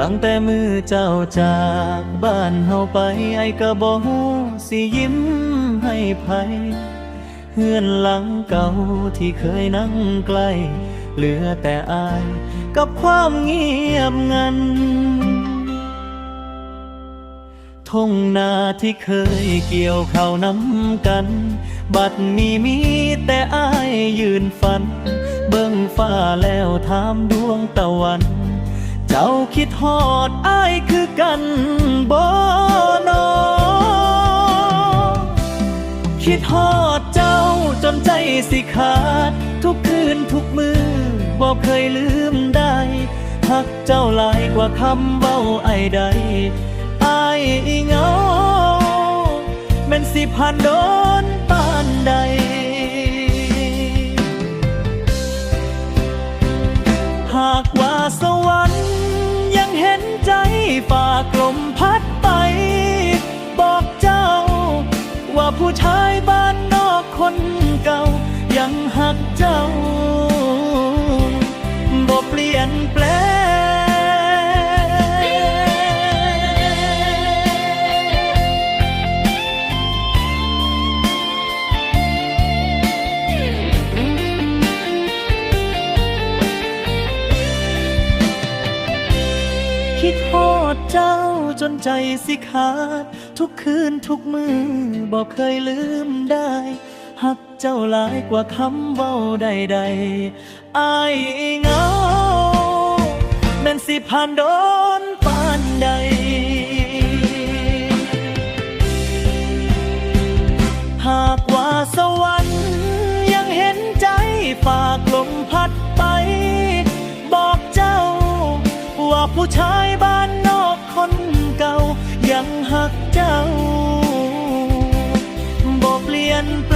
ตั้งแต่มือเจ้าจากบ้านเฮาไปไอ้ก็บ่ฮู้สิยิ้มให้ไผเฮือนหลังเก่าที่เคยนั่งใกล้ เหลือแต่อายกับความเงียบงันทุ่งนาที่เคยเกี่ยวเข้าวน้ำกัน บัดนี้มีแต่อายยืนฝัน เบิ่งฟ้าแล้วถามดวงตะวัน เจ้าคิดฮอดอายคือกันบ่นอคิดฮอดเจ้าจนใจสิขาด ทุกคืนทุกมือบ่เคยลืมได้หักเจ้าหลายกว่าคำเว้าไอใดอายเงาแม่นสิผ่านโดนปานใดหากว่า ผู้ชายบ้านนอกคนเก่า ยังหักเจ้าบ่เปลี่ยนแปลงคิดฮอดเจ้า จนใจสิขาด ทุกคืนทุกมือบอกเคยลืมได้หักเจ้าหลายกว่าคำเว้าใดๆอายเงาแม่นสิผ่านโดนปานใด หากว่าสวรรค์ยังเห็นใจฝากลมพัดไป บอกเจ้า ว่าผู้ชายบ้าน หักเจ้าบ่เปลี่ยนแปล